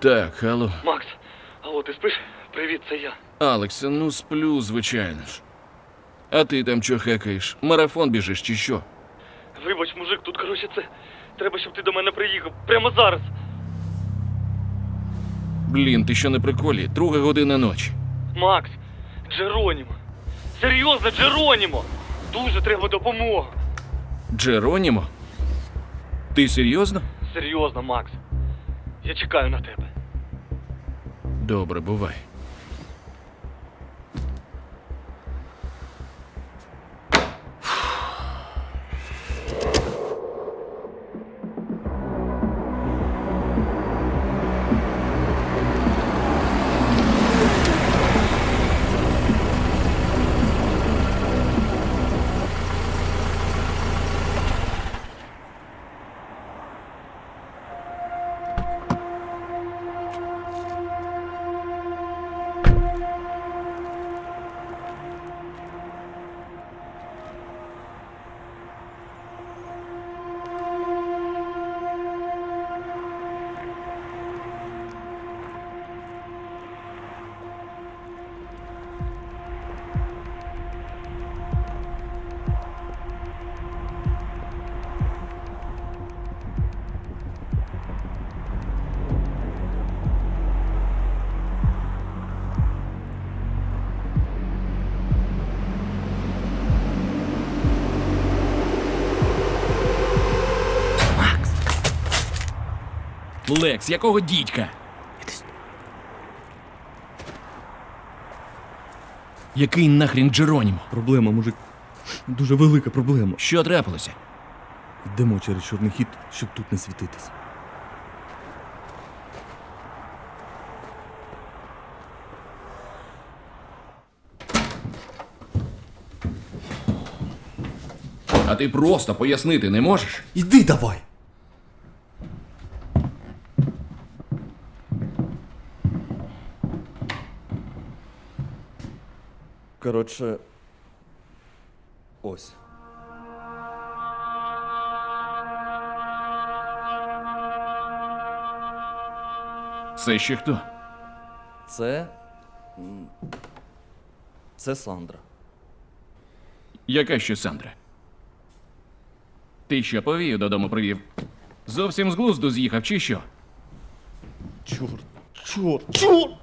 Так, алло. Макс, алло, ти спиш? Привіт, це я. Алексе, ну сплю, звичайно ж. А ти там чо хекаєш? Марафон біжиш чи що? Вибач, мужик, тут коротше це. Треба, щоб ти до мене приїхав. Прямо зараз. Блін, ти що не приколі? Друга година ночі. Макс, Джеронімо. Серйозно, Джеронімо! Дуже треба допомога. Джеронімо? Ти серйозно? Серйозно, Макс. Я чекаю на тебе. Добре, бувай. Лекс, якого дідька? Який нахрін Джеронімо? Проблема, мужик. Дуже велика проблема. Що трапилося? Йдемо через чорний хід, щоб тут не світитись. А ти просто пояснити не можеш? Іди давай! Коротше. Ось. Це ще хто? Це. Це Сандра. Яка ще Сандра? Ти що повію додому привів? Зовсім з глузду з'їхав, чи що? Чорт, чорт, чорт!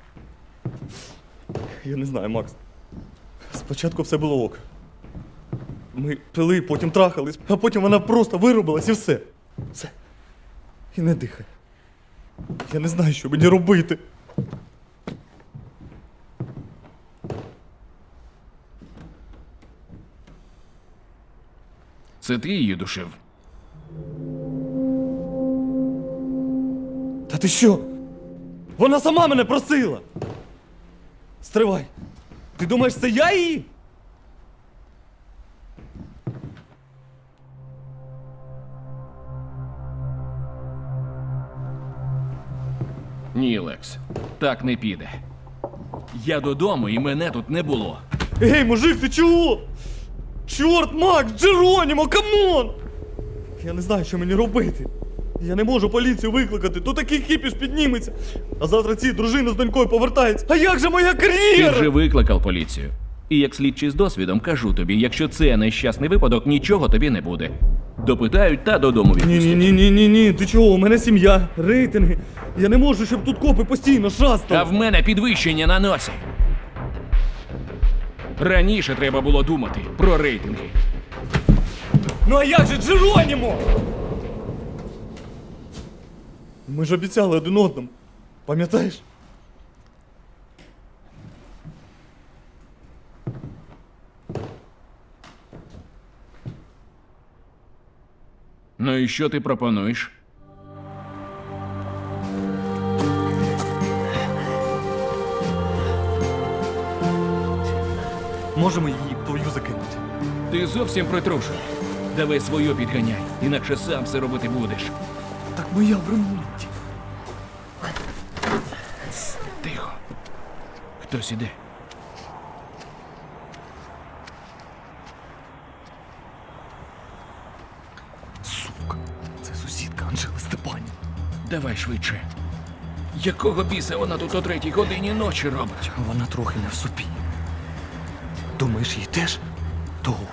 Я не знаю, Макс. Спочатку все було ок. Ми пили, потім трахались, а потім вона просто виробилась і все. Все. І не дихає. Я не знаю, що мені робити. Це ти її душив? Та ти що? Вона сама мене просила. Стривай. Ти думаєш, це я її? Ні, Лекс. Так не піде. Я додому і мене тут не було. Ей, мужик, ти чого? Чорт, Макс, Джеронімо, камон! Я не знаю, що мені робити. Я не можу поліцію викликати, то такий кіпіш підніметься. А завтра ці дружина з донькою повертається. А як же моя Ти кар'єра? вже викликав поліцію. І як слідчий з досвідом кажу тобі, якщо це нещасний випадок, нічого тобі не буде. Допитають та додому Ні, відпустять. ні, ні, ні, ні, ні. Ти чого? У мене сім'я, рейтинги. Я не можу, щоб тут копи постійно шастали. в мене підвищення на носі. Раніше треба було думати про рейтинги. Ну а як же Джеронімо? Ми ж обіцяли один одному. Пам'ятаєш? Ну і що ти пропонуєш? Можемо її твою закинути. Ти зовсім притрушений. Давай свою підганяй, інакше сам все робити будеш. Так моя в ремонті. Хтось іде. Сука, це сусідка Анжели Степанівна. Давай швидше. Якого біса вона тут о третій годині ночі робить? Вона трохи не в собі. Думаєш, їй теж того?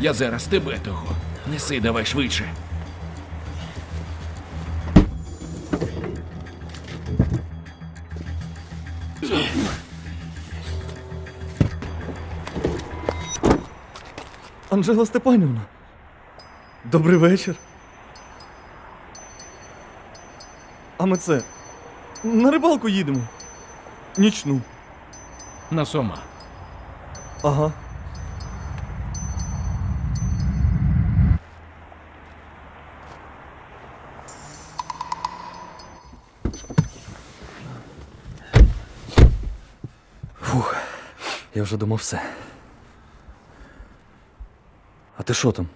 Я зараз тебе того. Неси давай швидше. Анжела Степанівна. Добрий вечір. А ми це. На рибалку їдемо. Нічну. На сома. Ага. Фух, я вже думав все. А ти що там?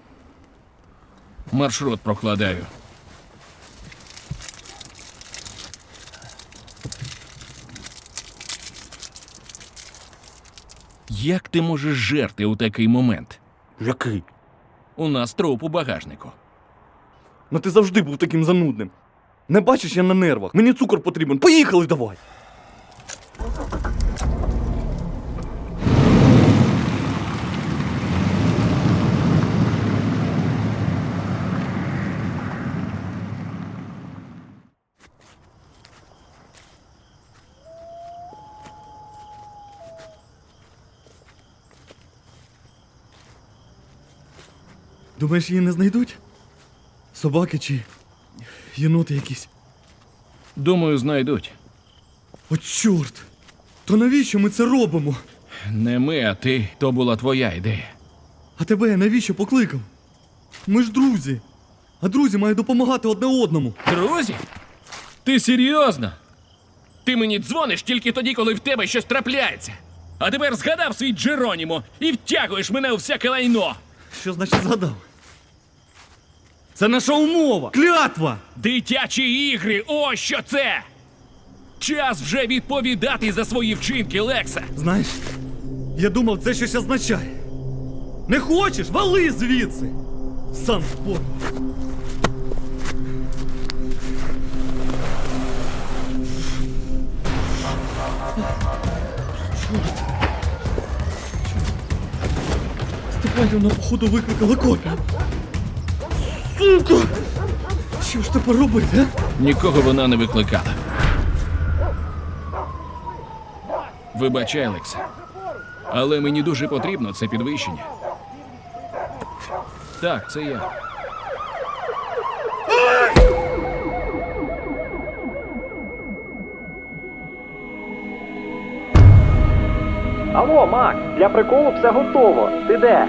Маршрут прокладаю. Як ти можеш жерти у такий момент? Який? У нас труп у багажнику. Ну ти завжди був таким занудним. Не бачиш, я на нервах. Мені цукор потрібен. Поїхали давай. Думаєш, її не знайдуть? Собаки чи єноти якісь? Думаю, знайдуть. О, чорт! То навіщо ми це робимо? Не ми, а ти. То була твоя ідея. А тебе я навіщо покликав? Ми ж друзі. А друзі мають допомагати одне одному. Друзі? Ти серйозно? Ти мені дзвониш тільки тоді, коли в тебе щось трапляється. А тепер згадав свій Джеронімо і втягуєш мене у всяке лайно. Що значить згадав? Це наша умова! Клятва! Дитячі ігри, ось що це! Час вже відповідати за свої вчинки, Лекса. Знаєш, я думав, це щось означає. Не хочеш? Вали звідси! Сам спор. Степанівна, походу, викликала копію. Сука! Що ж тепер робити, а? Нікого вона не викликала. Вибачай, Лекса. Але мені дуже потрібно це підвищення. Так, це я. Алло, Макс, для приколу все готово. Ти де?